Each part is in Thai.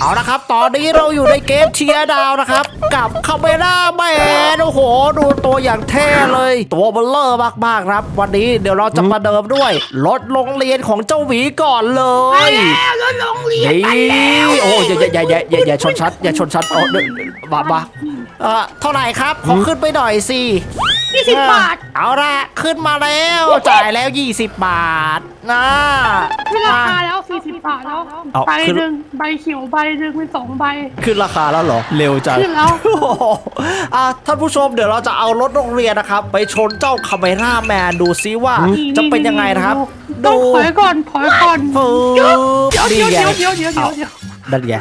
เอาละครับ ตอนนี้เราอยู่ในเกมเทียดาวนะครับ กับคาเมล่าแมนโอ้โห ดูตัวอย่างเท่เลย ตัวเบลเลอร์มากๆครับ วันนี้เดี๋ยวเราจะมาเดิมด้วย รถโรงเรียนของเจ้าหวีก่อนเลไปย แล้วรถโรงเรียนนี่ไปแล้วโอ้ยอย่าอย่าอย่าอย่าอย่าชนชั้นอย่าชนชั้นโอ้เดี๋ยวมามาเอ่อเท่าไหร่ครับ ขอขึ้นไปหน่อยสิยี่สิบบาท เอาละขึ้นมาแล้ว จ่ายแล้ว 20 บาทนะขึ้นราคาแล้ว สี่สิบบาทแล้วเอาใบขึ้น หนึ่งใบเขียวใบหนึ่งเป็นสองใบ ขึ้นราคาแล้วเหรอ เร็วจังขึ้นแล้ว โอ้โหอะท่านผู้ชมเดี๋ยวเราจะเอารถโรงเรียนนะครับ ไปชนเจ้าคาเมร่าแมนดูซิว่าจะเป็นยังไงนะครับ ต้อดูงถอยก่อนถอยก่อนปึ๊บเดี๋ยวนี่เดี๋ยวไงเดี๋ยวเดี๋ยวเดี๋ยวเดี๋ยวเดี๋ยวนั่นไง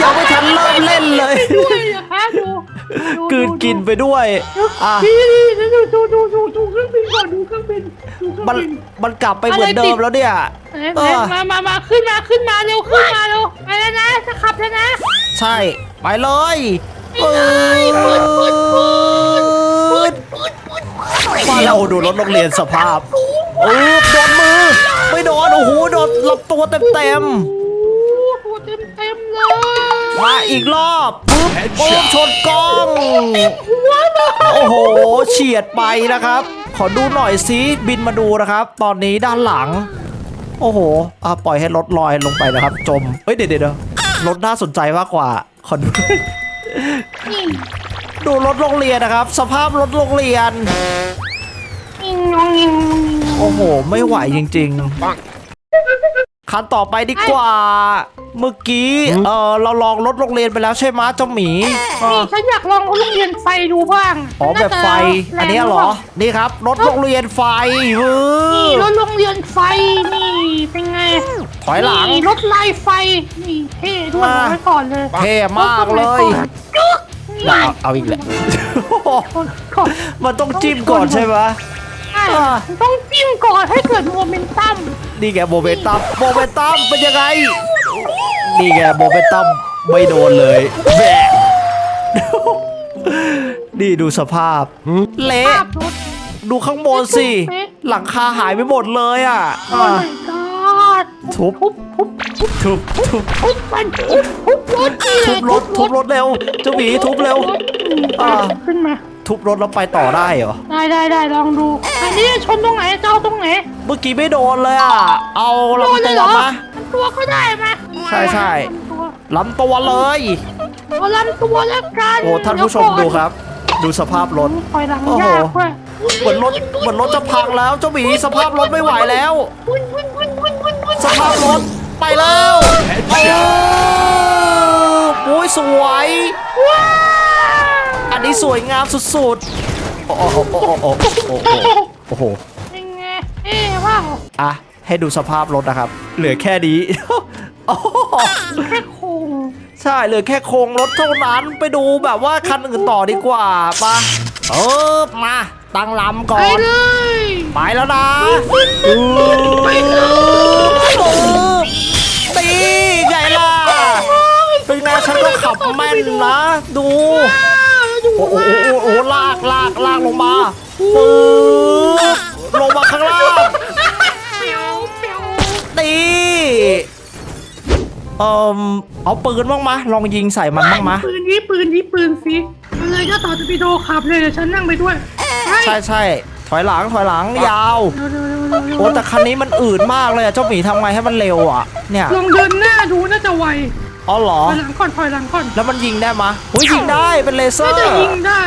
ยังไม่ทันเริ่มเล่นเลย ด้วยนะคะดูดู กลืนกินไปด้วยอะดีดีดูดูดูดูดูเครื่องบินก่อนดูเครื่องบินดูเครื่องมันบิน มันกลับไปเหมือนเดิมแล้วเนี่ย เอ๊ะเออมามามาขึ้นมาขึ้นมาเร็วขึ้นมาเร็วไปแล้วนะจะขับแล้วนะ ใช่ ไปเลยไปเลยปืดปืดปืดมาเราดูรถโรงเรียนสภาพโอ้โดนมือ ไม่โดน โอ้โห โดนลำตัวเต็ม โอ้โหเต็มเต็มๆเลยๆ มาอีกรอบปุ๊บปุ๊บชนกล้องหัวเลยโอ้โห เฉียดไปนะครับ ขอดูหน่อยสิบินมาดูนะครับ ตอนนี้ด้านหลัง โอ้โหอะปล่อยให้รถลอยลงไปนะครับ จมเฮ้ยเดี๋ยวเดี๋ยวเดี๋ยวรถน่าสนใจมากกว่า ขอดูนี่ดูรถโรงเรียนนะครับ สภาพรถโรงเรียนอิงงงอิงงงโอ้โห ไม่ไหวจริง ๆ คันต่อไปดีกว่า เมื่อกี้เออเราลองรถโรงเรียนไปแล้วใช่ไหมเจ้าหมีเอนี่อฉันอยากลองเอาลูกเรียนไฟดูบ้างอ๋อแบบไฟาจะอันเนี้ยเหรอ นี่ครับรถโรงเรียนไฟเฮ้นี่ยรถโรงเรียนไฟนี่เป็นไงถอยหลังนี่รถลายไฟนี่เท่ด้วยมาเอาไว้ก่อนเลยเท่มากเลยจุ๊กนี่เอาเอาอีกแล้วก่อนมันต้องจิ้มก่อนใช่ไหมใช่อ่าต้องจิ้มก่อนให้เกิดโมเมนตัม นี่แกโมเมนตัมโมเมนตัมเป็นยังไง นี่แกโมเมนตัมไม่โดนเลยแบะนี่ดูสภาพเละภาพรถดูข้างบนสิเป๊ะหลังคาหายไปหมดเลยอะโอ้อะ my god ทุบทุบทุบทุบทุบทุบทุบมันทุบทุบรถนี่ทุบรถทุบรถเร็วเจ้าหมีทุบเร็วอ่าขึ้นมา ทุบรถแล้วไปต่อได้เหรอ ได้ได้ได้ลองดูอันนี้ชนตรงไหนเจ้าตรงไหนเมื่อกี้ไม่โดนเลยอะ เอาโดนลำเลตัยวเหรอมา ลำตัวก็ได้มาใช่ใช่ลำตัวลำตัวเลยเอาลำตัวแล้วกันโอ้ท่านผู้ชมดูครับ ดูสภาพรถถอยหลังโอ้โหยากเว้ยเหมือนรถเหมือนรถจะพังแล้วเจ้าหมีสภาพรถไม่ไหวแล้ว วุ่นวุ่นวุ่นวุ่นวุ่นวุ่นสภาพรถไปแล้วโอ้โอ้ยสวย ว้าว อันนี้สวยงามสุดๆ โอ้โหโอ้โหโอ้โหโอ้โหโอ้โหเป็นไงเอ๊ะว้าวอะให้ดูสภาพรถนะครับ เหลือแค่นี้โอ้โหแค่โครงใช่เหลือแค่โครงรถเท่านั้นไปดูแบบว่าคันอื่นต่อดีกว่าปะเออมาตั้งลำก่อไปนเลยไปแล้วนะไปเลยตีไงล่ะเป็นไงฉันก็ขับแม่นนะ ดู โอ้โหโอ้โหลากลากลากลงมาปึ๊บลงมาข้างล่างตีเอ่อเอาปืนบ้างมะลองยิงใส่มันบ้างมะปืนยี่ปืนยี่ปืนสิเอาเลยถ้าต่อจะไปโดขับเลยเดี๋ยวฉันนั่งไปด้วยใช่ใช่ อยหลังถอยหลังยาวเร็วเร็วเร็วเร็วเร็วโอ้แต่คันนี้มันอืดมากเลยอะเจ้าหมีทำไงให้มันเร็วอะ เนี่ยลองเดินหน้าดูน่าจะไวอ๋อเหรอ ถอยหลังก่อนถอยหลังก่อนแล้วมันยิงได้มะอุ้ยยิงได้เป็นเลเซอน่าร์ จะยิงได้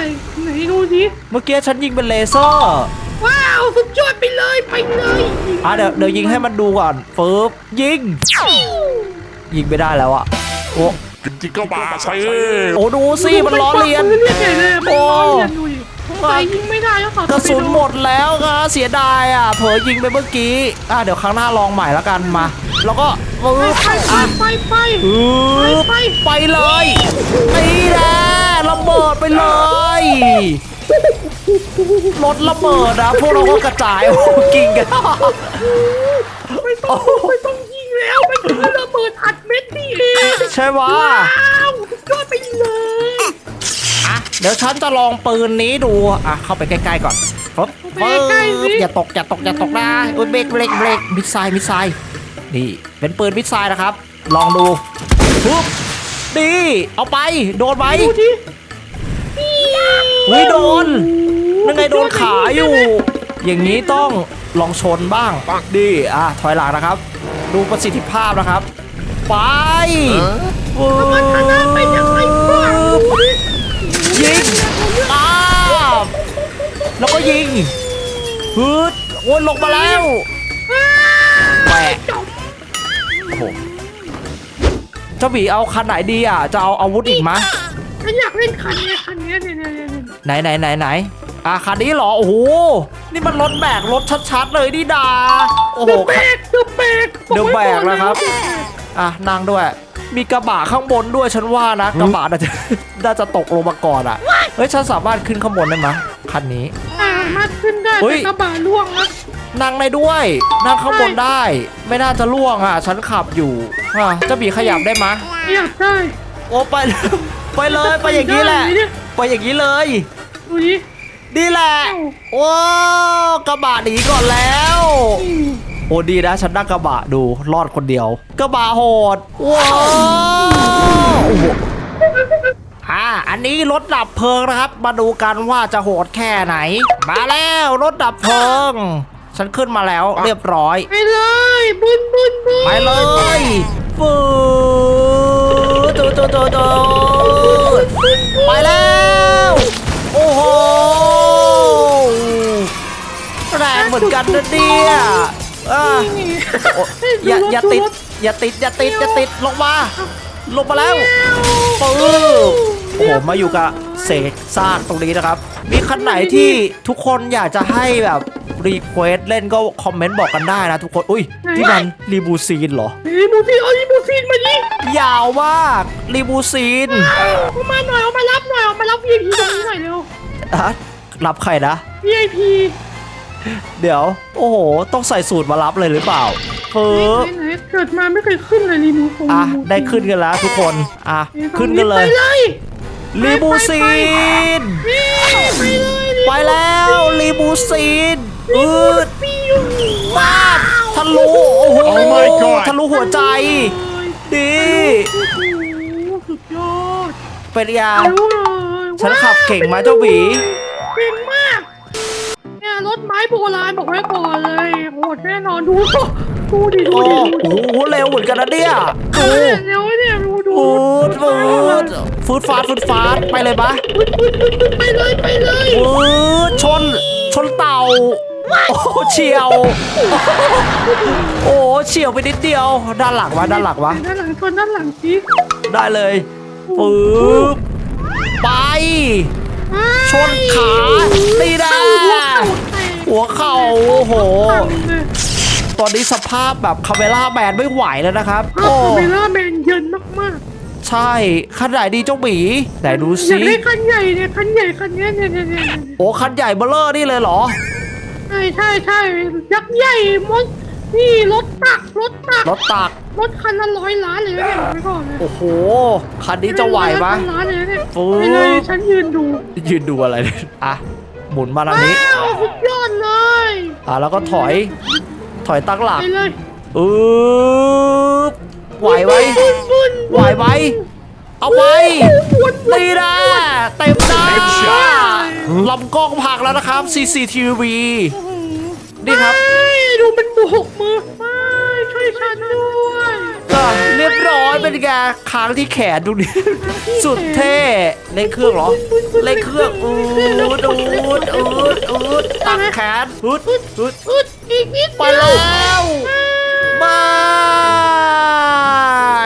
ไหนดูสิเมื่อกี้ฉันยิงเป็นเลเซอร์ ว้าวสุดยอดไปเลยไปเลยอะเดี๋ยวเดี๋ยวยิงให้มันดูก่อนปึ๊บยิง ยิงไม่ได้แล้วอะโอ้จริงๆก็มาใช่ โอ้ดูสิมันล้อเลียนมันเลียนใหญ่เลยมันล้อเลียนดูดิ โอ้ไปยิงไม่ได้แล้วต่อกระสุนหมดแล้วครับเสียดายอะ เผลอยิงไปเมื่อกี้ อะเดี๋ยวครั้งหน้าลองใหม่แล้วกันมา แล้วก็ปึ๊ไปบไปไปอะไปไปปึ๊บไปไปเลยนี่แหละระเบิดไปเลยรถระเบิดนะพวกเราก็กระจายโอ้โหกิ่งกันไม่ต้องไม่ต้องยิงแล้วมันคือระเบิดอัดเม็ดนี่เองใช่ปะ ว้าวสุดยอดไปเลย อะ เดี๋ยวฉันจะลองปืนนี้ดู อะ เข้าไปใกล้ๆก่อนปึ๊บปึ๊บอย่าตกอย่าตกอย่าตกนะอุ้ยเบรกเบรกเบรกมิดไซล์มิดไซล์นี่เป็นปืนมิดไซล์นะครับ ลองดูปุ๊บดีเอาไป โดนไหมดูดิเฮ้ยโดนนั่นไงโดนขาอยู่ อย่างนี้ต้องลองชนบ้างดีอะถอยหลังนะครับ ดูประสิทธิภาพนะครับ ไปปึ๊บมันชนะไปยังไงบ้างดูดิ ยิงอ้าวแล้วก็ยิงฮึดโอ้ยลงมาแล้วแหวะจบโอ้โหเจ้าหมีเอาคันไหนดีอะ จะเอาอาวุธอีกมะฉันอยากเล่นคันเนี้ยคันเนี้ยเนี่ยเนี่ยเนี่ยเนี่ยไหนไหนไหนไหนอะคันนี้เหรอ โอ้โห นี่มันรถแบกรถชัดๆเลยนี่ดา โอ้โห เดอะแบกเดอะแบก The Bag นะครับ อะนั่งด้วย มีกระบะข้างบนด้วยฉันว่านะกระบะน่าจะน่าจะตกลงมาก่อนอะเฮ้ยฉันสามารถขึ้นข้างบนได้ไหมยคันนี้อ่ามาขึ้นได้เฮ้แต่ยกระบะล่วงนะนั่งได้ด้วยนั่งข้างบนได้ ไม่น่าจะล่วงอะ ฉันขับอยู่อะเจ้าบีขยับได้ไหมยอยากได้โอ้ไป ไปเลยไปอย่างนี้แหละได้เนี่ยไปอย่างนี้เลย ดูดินี่แหละ โอ้กระบะหนีก่อนแล้วอืม โอ้ดีนะฉันนั่งกระบะดูรอดคนเดียว กระบะโหดว้าวโอ้โหอ่าอันนี้รถดับเพลิงนะครับ มาดูกันว่าจะโหดแค่ไหน มาแล้วรถดับเพลิง ฉันขึ้นมาแล้วเรียบร้อย ไปเลยบุญบุญบุญไปเลยฟืดตูตูตูตูไปแล้ว โอ้โหแรงเหมือนกันนะเนี่ย อะโอ้อย่าอย่าติดอย่าติดอย่าติดอย่าติดลงมาลงมาแล้วปื้อโอ้โหมาอยู่กับเสกซากตรงนี้นะครับ มีคันไหนที่ทุกคนอยากจะให้แบบรีเควสเล่นก็คอมเมนต์บอกกันได้นะทุกคน อุ้ยที่มันรีบูซีนเหรอเฮ้ยบูซีนเอาอีบูซีนมาดิยาวมากรีบูซีนเอามาหน่อยเอามารับหน่อยเอามารับ VIP ตรงนี้หน่อยเร็วอะรับใครนะ VIP เดี๋ยว โอ้โห ต้องใส่สูตรมารับเลยหรือเปล่าเฟิไหนร์ไหนเกิดมาไม่เคยขึ้นเลยรีมูฟงอะรีมูฟได้ขึ้นกันแล้วทุกคน อะขึ้นกันเลย ไปเลยรีบูซีน นี่ไปเลยไปแล้วรีบูซีนอืดปิวป้าบทะลุ โอ้โห Oh my god ทะลุหัวใจ ดี โอ้โหสุดยอดเป็นยา รู้เลยฉันขับเก่งไหมเจ้าหวี เก่งมากเนี่ยรถไม้โบราณบอกไว้ก่อนเลยโหดแน่นอนดูดูดิดูโอ้ดิโหเร็วเหมือนกันนะเนี่ยดูดูเร็วเนี่ยดูดูฟืดฟืดฟืดฟาดฟืดฟาดไปเลยปะไปเลยไปเลยฟืดชนชนเต่า โอ้เฉียว โอ้เฉียวไปนิดเดียว ด้านหลังวะด้านหลังวะ ด้านหลังชนด้านหลังสิได้เลยฟืบไป ชนขาตีได้หัวเข่าแตก หัวเข่าโอ้โหพังเลยตอนนี้สภาพแบบคาเมล่าแมนไม่ไหวแล้วนะครับภาพโอ้คาเมล่าแมนเยินมากใช่คันไหนดีเจ้าหมีไหนดูๆอยาซิกได้คันใหญ่เนี่ยคันใหญ่คันเนี้ยเนี่ยเนี่ยเนี่ยโอ้คันใหญ่เบลเลอร์นี่เลยเหรอ ใช่ใช่ใช่ยักษ์ใหญ่มดนี่รถตักรถตักรถตักรถคันละร้อยล้านเลยนะเนี่ยบอกไว้ก่อนเลยโอ้โห คันนี้จะไหวปะคันละล้านเลยนะเนี่ยฟู๊ไปเลยฉันยืนดู ยืนดูอะไรเนี่ยอะ หมุนมาทางนี้ว้าวสุดยอดเลยอะแล้วก็ถอย ถอยตั้งหลักไปเลยอืบไหวไว้บุญบุญไหวไว้เอาไว้ตีนะเต็มหน้าลำกล้องพังแล้วนะครับ CCTV นี่ครับไม่ดูมันโบกมือไม่ช่วยฉันด้วยก็เรียบร้อยเป็นไงค้างที่แขนดูดิสุดเท่เล่นเครื่องเหรอเล่นเครื่องอูดอู ดอูดอูดตักแขนอูดอูดอึดอีกนิดไปแล้วบา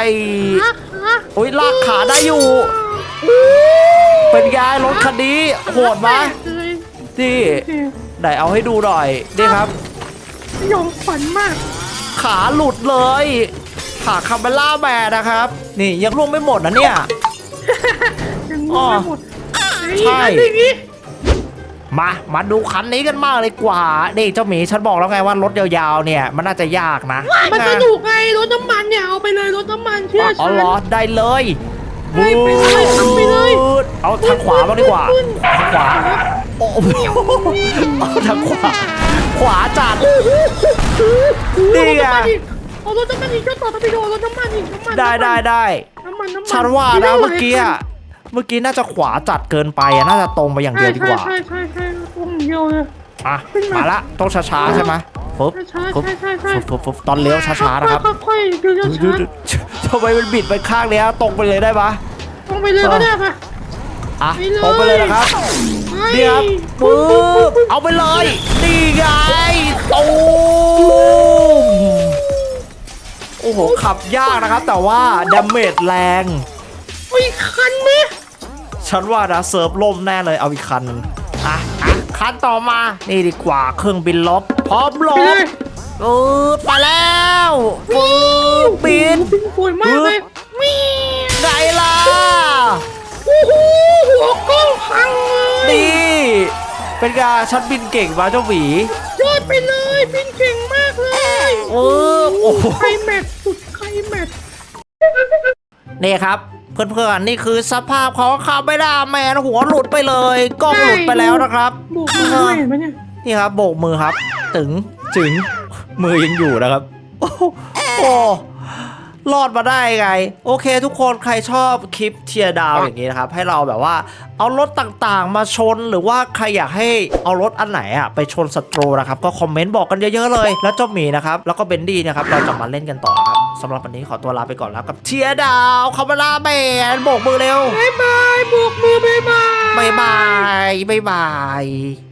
ยฮะฮะโอ้ยลากขาได้อยู่ เป็นไงรถคันนี้โหดไหมเลยนี่ไหนเอาให้ดูหน่อยนี่ครับสยองขวัญมาก ขาหลุดเลยขาคาเมล่าแมนนะครับ นี่ยังร่วงไม่หมดนะเนี่ยยังงอ๋งอไม่หมดใช่ไอ้อันนี้ มา มาดูคันนี้กันมากเลยกว่านี่เจ้าหมีฉันบอกแล้วไงว่ารถยาวๆเนี่ยมันน่าจะยากนะ มันสนุกไงรถน้ำมันเนี่ยเอาไปเลยรถน้ำมันเชื่ออ๋อฉัน เหรอได้เลยไปไปเลยทำไปเลยบูดเอาทางขวาบ้างดีกว่าทางขวาโอ้โหเอาทางขวา ขวาจัด นี่ไง เอารถน้ำมันอีกเจ้าต่อทวิโดรถน้ำมันอีกน้ำมันได้ได้ได้ น้ำมันน้ำมันฉันว่านะเมื่อกี้อะ เมื่อกี้น่าจะขวาจัดเกินไปอะน่าจะตรงไปอย่างเดียวดีกว่า ใช่ใช่ใช่ใช่ตรงเดียวเลย อะขึ้นมามาละต้องช้าๆใช่ไหมฟึบใช่ฟึบใช่ใช่ใช่ฟึบฟึบฟึบตอนเลี้ยวช้าๆนะครับค่อยๆเดี๋ยวดูช้าดูทำไมมันบิดไปข้างเนี้ยตรงไปเลยได้ปะๆตรงไปเลยก็ได้ค่ะอะไปเลยตรงไปเลยนะครับไปนี่ครับปึ๊บเอาไปเลยนี่ไงตูมโอ้โหขับยากนะครับ แต่ว่าดาเมจแรงเอาอีกคันไหม ฉันว่านะเซิร์ฟล่มแน่เลยเอาอีกคันหนึงอะอะคันต่อมา นี่ดีกว่าเครื่องบินลบ พร้อมลไปเลบยเออไปแล้วฟืบบินบินสวยมากเลยมีไงล่ะโอ้โหหัวกล้องพังเลยนี่เป็นการฉันบินเก่งมาเจ้าหวียอดไปเลยบินเก่งมากเลยเออโอ้โหไคลแม็กซ์สุดไคลแม็กซ์นี่ครับ เพื่อนๆนี่คือสภาพของคาเมล่าแมนหัวหลุดไปเลยกล้องหลุดไปแล้วนะครับโบกมือด้วยเห็นไหมเนี่ยนี่ครับโบกมือครับ ถึงถึงมือยังอยู่นะครับ โอ้โหโอ้ รอดมาได้ไง โอเค ทุกคนใครชอบคลิปเทียร์ดาวอย่างนี้นะครับ ให้เราแบบว่าเอารถต่างๆ มาชนหรือว่าใครอยากให้เอารถอันไหนอะไปชนศัตรูนะครับ ก็คอมเมนต์บอกกันเยอะๆเลย แล้วเจ้าหมีนะครับ แล้วก็เบนดี้นะครับ เราจะมาเล่นกันต่อนะครับสำหรับวันนี้ขอตัวลาไปก่อนแล้วกับเทียร์ดาวคาเมล่าแมนโบกมือเร็วบายบายโบกมือบายบายบายบายบายบาย